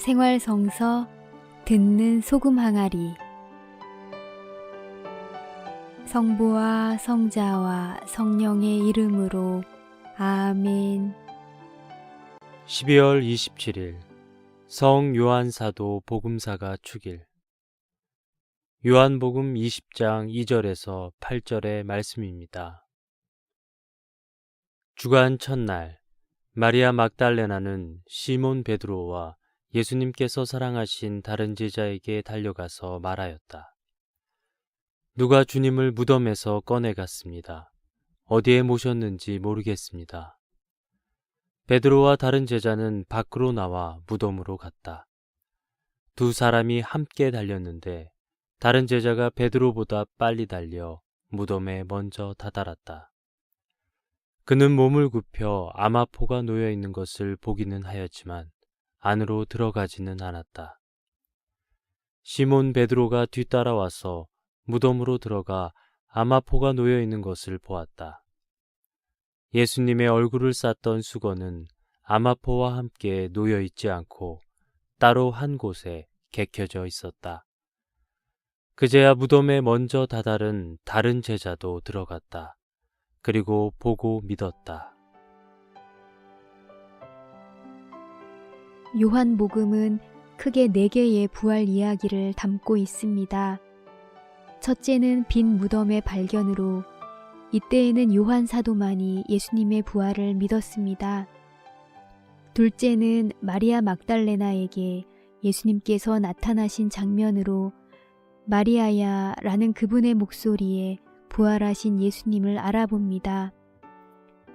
생활성서 듣는 소금 항아리. 성부와 성자와 성령의 이름으로 아멘. 12월 27일 성 요한 사도 복음사가 축일 요한복음 20장 2절에서 8절의 말씀입니다. 주간 첫날 마리아 막달레나는 시몬 베드로와 예수님께서 사랑하신 다른 제자에게 달려가서 말하였다. 누가 주님을 무덤에서 꺼내갔습니다. 어디에 모셨는지 모르겠습니다. 베드로와 다른 제자는 밖으로 나와 무덤으로 갔다. 두 사람이 함께 달렸는데 다른 제자가 베드로보다 빨리 달려 무덤에 먼저 다다랐다. 그는 몸을 굽혀 아마포가 놓여 있는 것을 보기는 하였지만 안으로 들어가지는 않았다. 시몬 베드로가 뒤따라와서 무덤으로 들어가 아마포가 놓여 있는 것을 보았다. 예수님의 얼굴을 쌌던 수건은 아마포와 함께 놓여 있지 않고 따로 한 곳에 개켜져 있었다. 그제야 무덤에 먼저 다다른 다른 제자도 들어갔다. 그리고 보고 믿었다. 요한복음은 크게 네 개의 부활 이야기를 담고 있습니다. 첫째는 빈 무덤의 발견으로 이때에는 요한 사도만이 예수님의 부활을 믿었습니다. 둘째는 마리아 막달레나에게 예수님께서 나타나신 장면으로 마리아야 라는 그분의 목소리에 부활하신 예수님을 알아봅니다.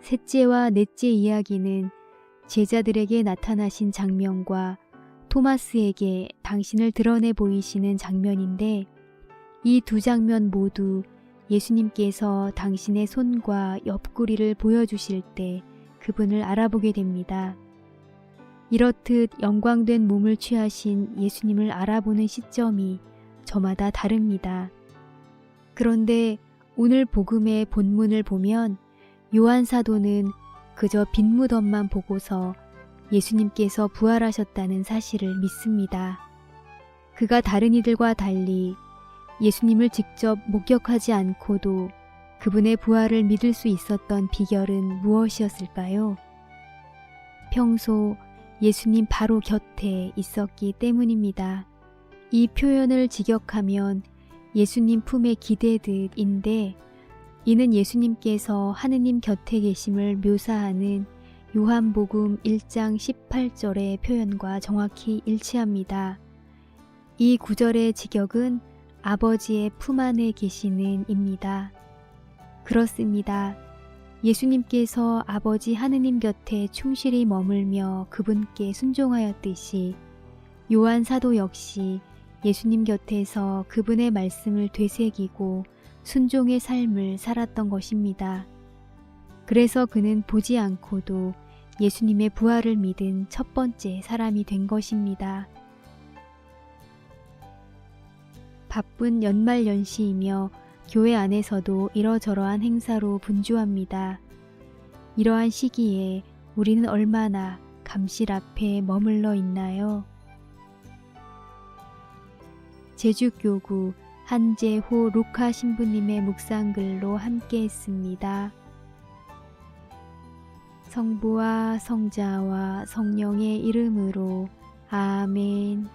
셋째와 넷째 이야기는 제자들에게 나타나신 장면과 토마스에게 당신을 드러내 보이시는 장면인데 이 두 장면 모두 예수님께서 당신의 손과 옆구리를 보여주실 때 그분을 알아보게 됩니다. 이렇듯 영광된 몸을 취하신 예수님을 알아보는 시점이 저마다 다릅니다. 그런데 오늘 복음의 본문을 보면 요한 사도는 그저 빈 무덤만 보고서 예수님께서 부활하셨다는 사실을 믿습니다. 그가 다른 이들과 달리 예수님을 직접 목격하지 않고도 그분의 부활을 믿을 수 있었던 비결은 무엇이었을까요? 평소 예수님 바로 곁에 있었기 때문입니다. 이 표현을 직역하면 예수님 품에 기대듯인데 이는 예수님께서 하느님 곁에 계심을 묘사하는 요한복음 1장 18절의 표현과 정확히 일치합니다. 이 구절의 직역은 아버지의 품 안에 계시는 입니다. 그렇습니다. 예수님께서 아버지 하느님 곁에 충실히 머물며 그분께 순종하였듯이 요한 사도 역시 예수님 곁에서 그분의 말씀을 되새기고 순종의 삶을 살았던 것입니다. 그래서 그는 보지 않고도 예수님의 부활을 믿은 첫 번째 사람이 된 것입니다. 바쁜 연말 연시이며 교회 안에서도 이러저러한 행사로 분주합니다. 이러한 시기에 우리는 얼마나 감실 앞에 머물러 있나요? 제주교구 한재호 루카 신부님의 묵상글로 함께 했습니다. 성부와 성자와 성령의 이름으로 아멘.